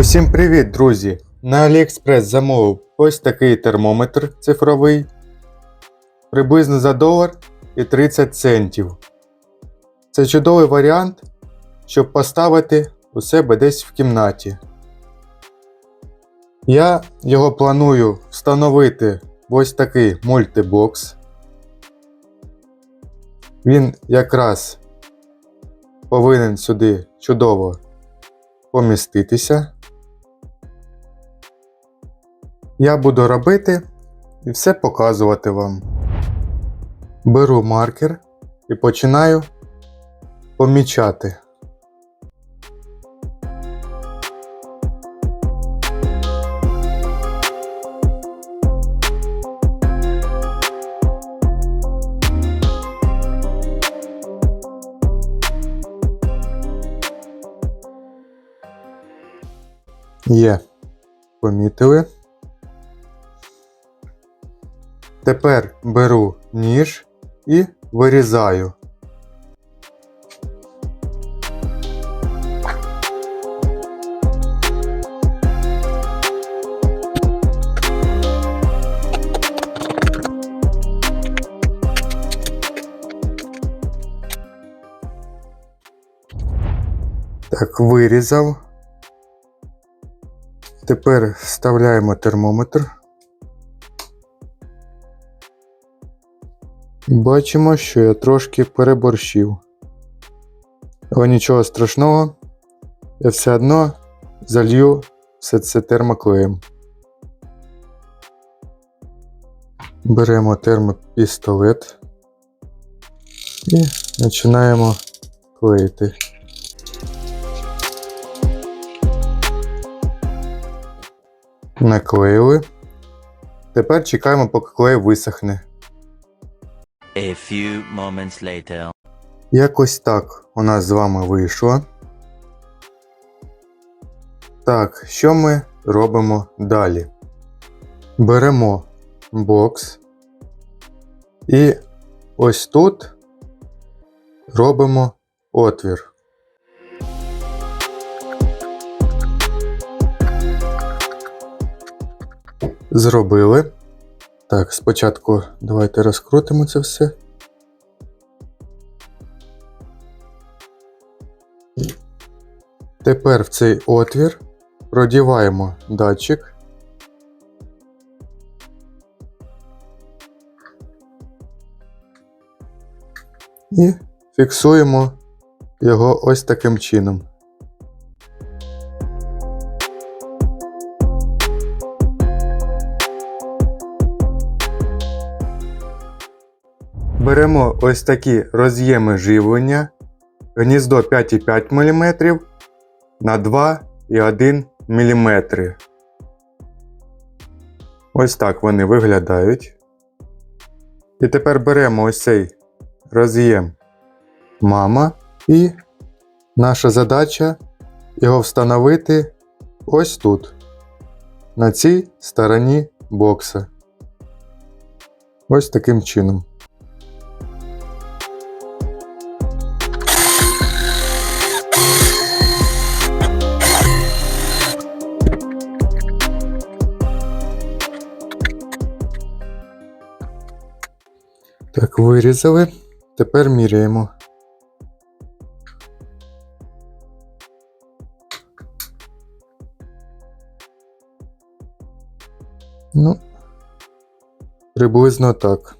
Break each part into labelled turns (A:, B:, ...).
A: Усім привіт, друзі! На AliExpress замовив ось такий термометр цифровий. Приблизно за долар і 30 центів. Це чудовий варіант, щоб поставити у себе десь в кімнаті. Я його планую встановити в ось такий мультибокс. Він якраз повинен сюди чудово поміститися. Я буду робити і все показувати вам. Беру маркер і починаю помічати. Є. Помітили. Тепер беру ніж і вирізаю. Так, вирізав. Тепер вставляємо термометр. Бачимо, що я трошки переборщив. Але нічого страшного, я все одно залью все це термоклеєм. Беремо термопістолет і починаємо клеїти. Наклеїли. Тепер чекаємо, поки клей висохне.
B: A few moments later.
A: Якось так у нас з вами вийшло. Так, що ми робимо далі? Беремо бокс і ось тут робимо отвір. Зробили. Так, спочатку давайте розкрутимо це все. Тепер в цей отвір продіваємо датчик. І фіксуємо його ось таким чином. Беремо ось такі роз'єми живлення, гніздо 5,5 мм на 2,1 мм. Ось так вони виглядають. І тепер беремо ось цей роз'єм мама, і наша задача його встановити ось тут, на цій стороні бокса. Ось таким чином. Так, вирізали. Тепер міряємо. Ну, приблизно так.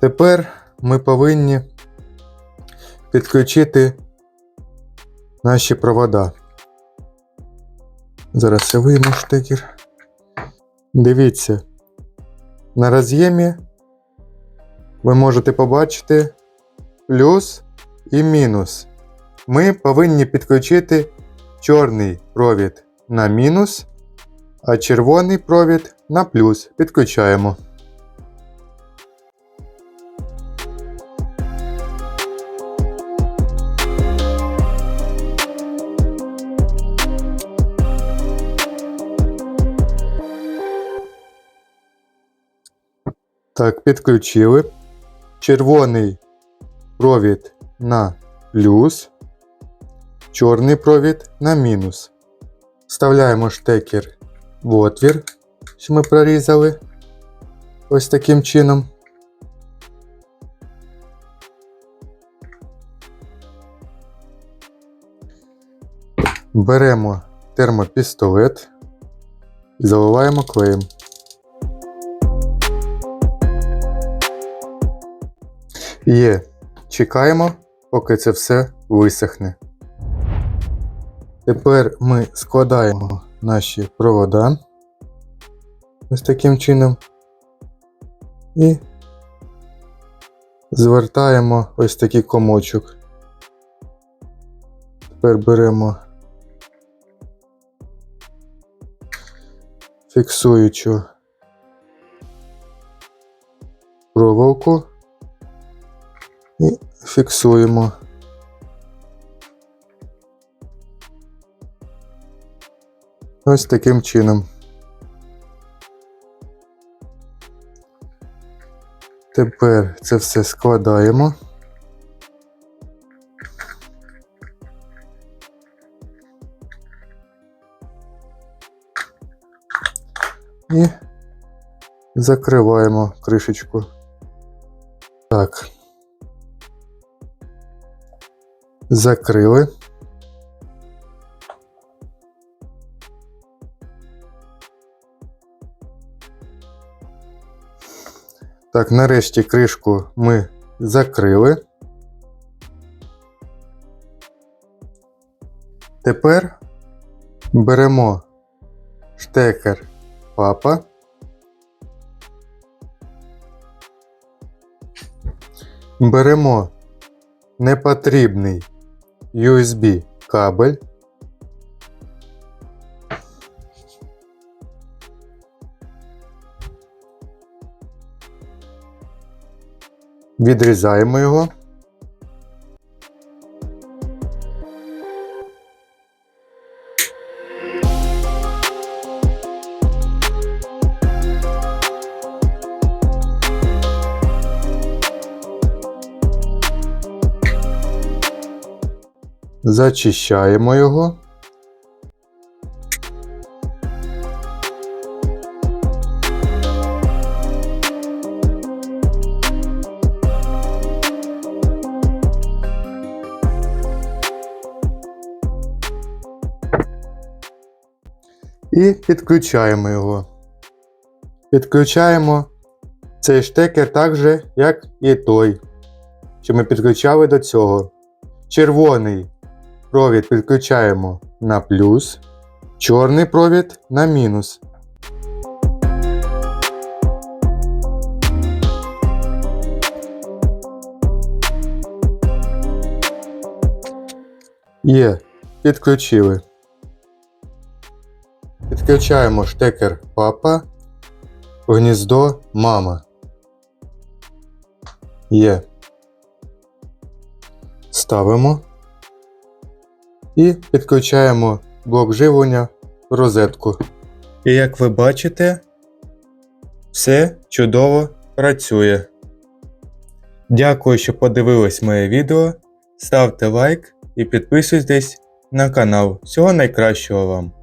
A: Тепер ми повинні підключити наші провода. Зараз я вийму штекер. Дивіться, на роз'ємі ви можете побачити плюс і мінус. Ми повинні підключити чорний провід на мінус, а червоний провід на плюс. Підключаємо. Так, підключили. Червоний провід на плюс, чорний провід на мінус. Вставляємо штекер в отвір, що ми прорізали. Ось таким чином. Беремо термопістолет і заливаємо клеєм. Є. Чекаємо, поки це все висохне. Тепер ми складаємо наші провода ось таким чином і звертаємо ось такий комочок. Тепер беремо фіксуючу проволоку фіксуємо. Ось таким чином. Тепер це все складаємо. І закриваємо кришечку. Так. Закрили. Так, нарешті кришку ми закрили. Тепер беремо штекер папа. Беремо непотрібний USB кабель. Відрізаємо його. Зачищаємо його. І підключаємо його. Підключаємо цей штекер так же, як і той, що ми підключали до цього. Червоний провід підключаємо на плюс, чорний провід на мінус. Є, підключили. Підключаємо штекер папа, гніздо мама. Є. Ставимо і підключаємо блок живлення в розетку. І як ви бачите, все чудово працює. Дякую, що подивились моє відео. Ставте лайк і підписуйтесь на канал. Всього найкращого вам!